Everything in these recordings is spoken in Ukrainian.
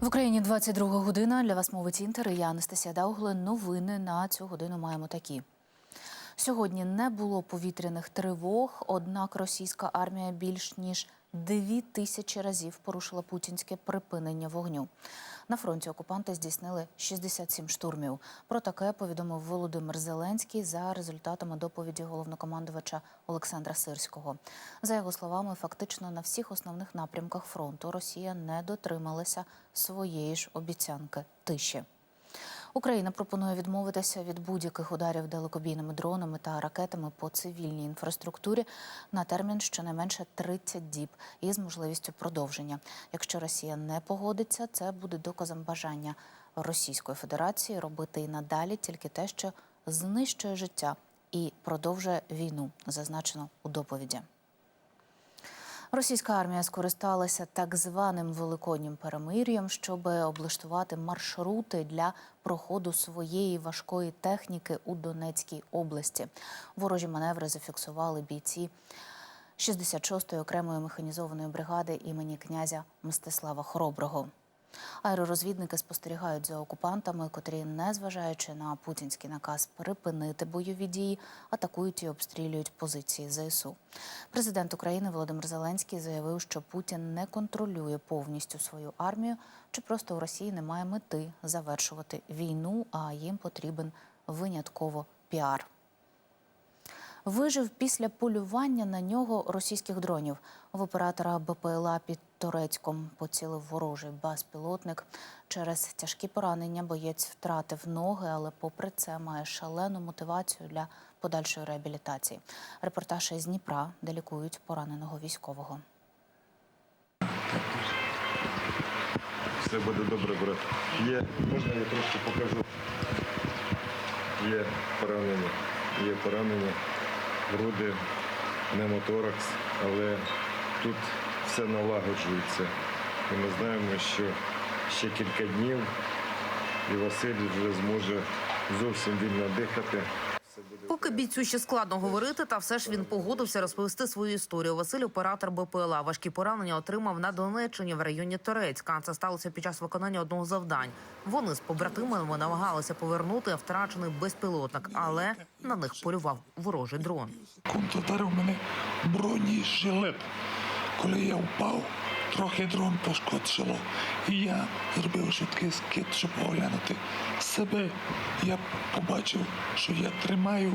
В Україні 22 година. Для вас мовить Інтер. і Я Анастасія Даугле. Новини на цю годину маємо такі. Сьогодні не було повітряних тривог, однак російська армія більш ніж дві тисячі разів порушила путінське припинення вогню. На фронті окупанти здійснили 67 штурмів. Про таке повідомив Володимир Зеленський за результатами доповіді головнокомандувача Олександра Сирського. За його словами, фактично на всіх основних напрямках фронту Росія не дотрималася своєї ж обіцянки тиші. Україна пропонує відмовитися від будь-яких ударів далекобійними дронами та ракетами по цивільній інфраструктурі на термін щонайменше 30 діб із можливістю продовження. Якщо Росія не погодиться, це буде доказом бажання Російської Федерації робити і надалі тільки те, що знищує життя і продовжує війну, зазначено у доповіді. Російська армія скористалася так званим великоднім перемир'ям, щоб облаштувати маршрути для проходу своєї важкої техніки у Донецькій області. Ворожі маневри зафіксували бійці 66-ї окремої механізованої бригади імені князя Мстислава Хороброго. Аеророзвідники спостерігають за окупантами, котрі, незважаючи на путінський наказ припинити бойові дії, атакують і обстрілюють позиції ЗСУ. Президент України Володимир Зеленський заявив, що Путін не контролює повністю свою армію, чи просто у Росії немає мети завершувати війну, а їм потрібен винятково піар. Вижив після полювання на нього російських дронів. В оператора БПЛА під Торецьком поцілив ворожий безпілотник. Через тяжкі поранення боєць втратив ноги, але попри це має шалену мотивацію для подальшої реабілітації. Репортаж із Дніпра, де лікують пораненого військового. Все буде добре, брат. Є, можна я трошки покажу. Є поранення. Є поранення. Груди, пневмоторакс, але тут все налагоджується. І ми знаємо, що ще кілька днів і Василь вже зможе зовсім вільно дихати. Поки бійцю ще складно говорити, та все ж він погодився розповісти свою історію. Василь, оператор БПЛА, важкі поранення отримав на Донеччині в районі Торецька. Це сталося під час виконання одного з завдань. Вони з побратимами намагалися повернути втрачений безпілотник, але на них полював ворожий дрон. Кунт ударив мене бронежилет. Коли я впав, трохи дрон пошкодило. І я зробив швидкий скид, щоб оглянути себе. Я побачив, що я тримаю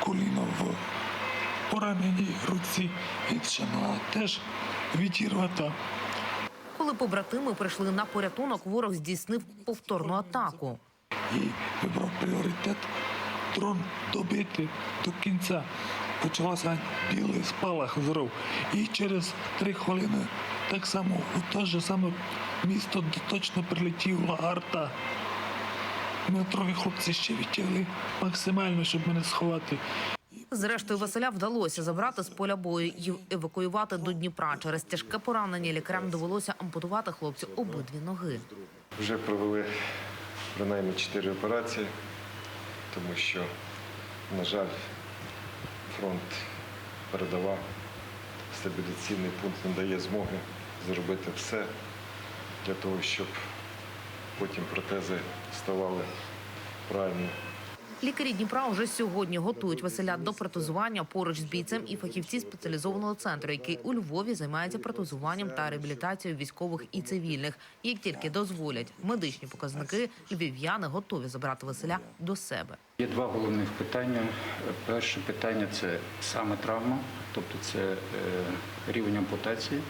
коліно в пораненій руці. Інша нога теж відірвата. Коли побратими прийшли на порятунок, ворог здійснив повторну атаку. і вибрав пріоритет дрон добити до кінця. Почалося білий спалах взрив. І через три хвилини так само у те ж саме місто точно прилетіла арта. Ми трохи хлопці ще відтягли максимально, щоб мене сховати. Зрештою, Василя вдалося забрати з поля бою і евакуювати до Дніпра. Через тяжке поранення лікарям довелося ампутувати хлопцю обидві ноги. Вже провели принаймні чотири операції, тому що, на жаль, фронт передавав стабіляційний пункт не дає змоги зробити все для того, щоб потім протези ставали правильно. Лікарі Дніпра уже сьогодні готують Василя до протезування поруч з бійцем і фахівці спеціалізованого центру, який у Львові займається протезуванням та реабілітацією військових і цивільних. Як тільки дозволять медичні показники, львів'яни готові забрати Василя до себе. Є два головних питання. Перше питання це саме травма, тобто це е, рівень ампутації,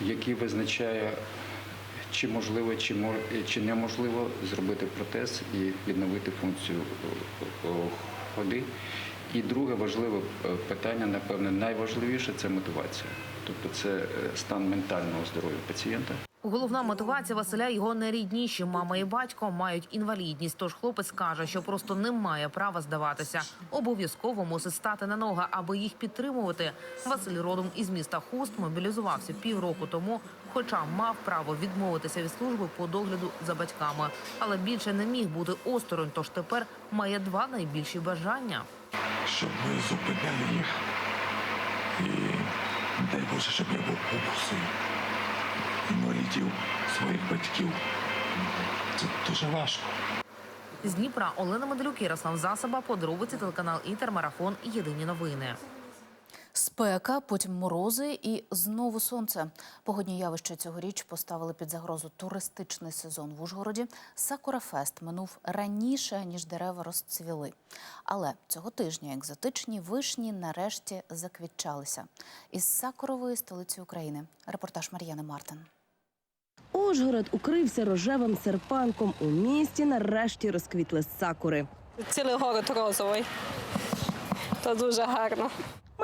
який визначає, чи можливо, чи, чи неможливо зробити протез і відновити функцію е, е, ходи. І друге важливе е, питання, напевне, найважливіше це мотивація. Тобто це стан ментального здоров'я пацієнта. Головна мотивація Василя його нерідніші мама і батько мають інвалідність. Тож хлопець каже, що просто не має права здаватися. Обов'язково мусить стати на ноги, аби їх підтримувати. Василь родом із міста Хуст мобілізувався півроку тому, хоча мав право відмовитися від служби по догляду за батьками, але більше не міг бути осторонь. Тож тепер має два найбільші бажання. щоб ми зупиняли їх. І дай Боже, щоб я був бабусею інвалідів своїх батьків. Це дуже важко. З Дніпра Олена Медлюк, Ярослав Засоба, подробиці телеканал Інтермарафон. Єдині новини. Спека, потім морози і знову сонце. Погодні явища цьогоріч поставили під загрозу туристичний сезон в Ужгороді. Сакурафест минув раніше, ніж дерева розцвіли. Але цього тижня екзотичні вишні нарешті заквітчалися. Із сакурової столиці України. Репортаж Мар'яни Мартин. Ужгород укрився рожевим серпанком. У місті нарешті розквітли сакури. Цілий город розовий. То дуже гарно.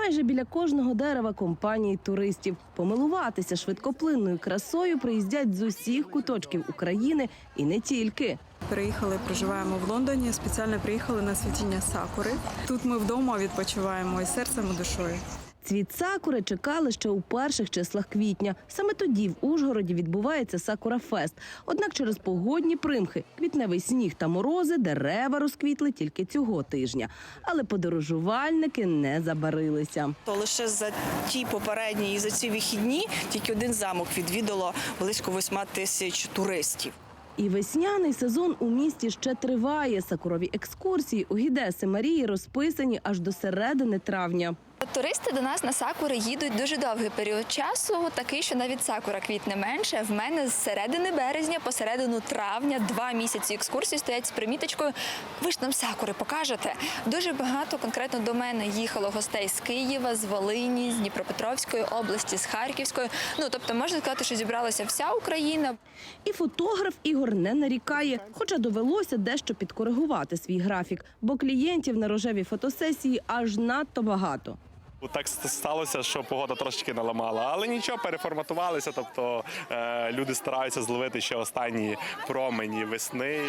Майже біля кожного дерева компанії туристів. Помилуватися швидкоплинною красою приїздять з усіх куточків України і не тільки. Переїхали, проживаємо в Лондоні. Спеціально приїхали на світіння сакури. Тут ми вдома відпочиваємо і серцем, і душою. Цвіт сакури чекали ще у перших числах квітня. Саме тоді в Ужгороді відбувається сакура-фест. Однак через погодні примхи, квітневий сніг та морози, дерева розквітли тільки цього тижня. Але подорожувальники не забарилися. То лише за ті попередні і за ці вихідні тільки один замок відвідало близько восьма тисяч туристів. І весняний сезон у місті ще триває. Сакурові екскурсії у Гідеси Марії розписані аж до середини травня. Туристи до нас на сакури їдуть дуже довгий період часу, такий, що навіть сакура квітне менше. В мене з середини березня по середину травня два місяці екскурсії стоять з приміточкою. Ви ж нам сакури покажете. Дуже багато конкретно до мене їхало гостей з Києва, з Волині, з Дніпропетровської області, з Харківської. Ну тобто можна сказати, що зібралася вся Україна. І фотограф Ігор не нарікає, хоча довелося дещо підкоригувати свій графік, бо клієнтів на рожевій фотосесії аж надто багато. Так сталося, що погода трошечки наламала, але нічого, переформатувалися. Тобто е, люди стараються зловити ще останні промені весни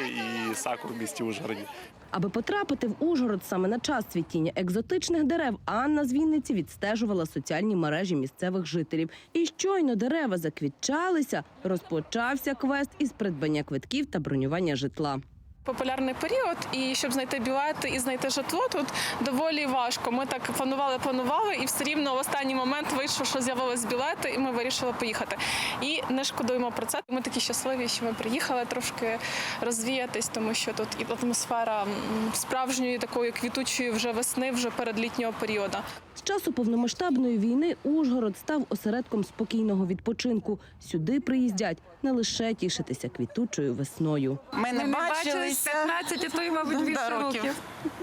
і сакур в місті Ужгороді. Аби потрапити в Ужгород саме на час цвітіння екзотичних дерев, Анна з Вінниці відстежувала соціальні мережі місцевих жителів. І щойно дерева заквітчалися, розпочався квест із придбання квитків та бронювання житла. Популярний період, і щоб знайти білети і знайти житло, тут доволі важко. Ми так планували, планували, і все рівно в останній момент вийшло, що з'явились білети, і ми вирішили поїхати. І не шкодуємо про це. Ми такі щасливі, що ми приїхали трошки розвіятись, тому що тут і атмосфера справжньої такої квітучої вже весни, вже передлітнього періоду. З часу повномасштабної війни Ужгород став осередком спокійного відпочинку. Сюди приїздять не лише тішитися квітучою весною. Ми не бачилися 15, а то й, мабуть, більше років.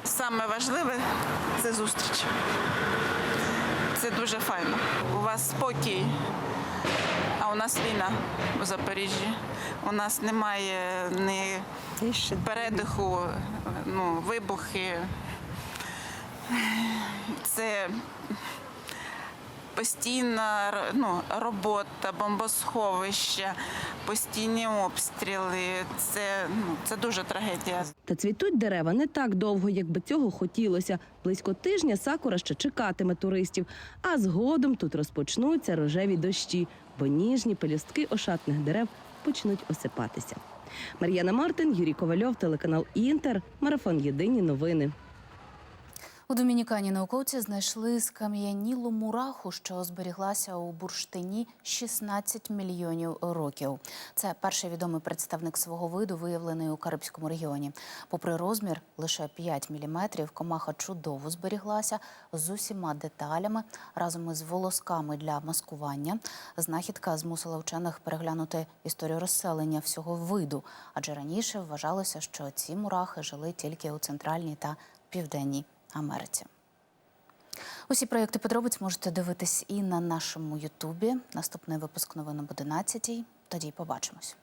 Саме важливе це зустріч. Це дуже файно. У вас спокій, а у нас війна у Запоріжжі. У нас немає ні передиху, ну, вибухи. Це постійна ну, робота, бомбосховища, постійні обстріли. Це, ну, це дуже трагедія. Та цвітуть дерева не так довго, як би цього хотілося. Близько тижня сакура ще чекатиме туристів, а згодом тут розпочнуться рожеві дощі, бо ніжні пелюстки ошатних дерев почнуть осипатися. Мар'яна Мартин, Юрій Ковальов, телеканал Інтер, марафон Єдині новини. У Домінікані науковці знайшли скам'янілу мураху, що зберіглася у бурштині 16 мільйонів років. Це перший відомий представник свого виду, виявлений у Карибському регіоні. Попри розмір лише 5 міліметрів, комаха чудово зберіглася з усіма деталями разом із волосками для маскування. Знахідка змусила вчених переглянути історію розселення всього виду, адже раніше вважалося, що ці мурахи жили тільки у центральній та південній Америці. Усі проєкти подробиць можете дивитись і на нашому Ютубі. Наступний випуск новин об 11 Тоді побачимось.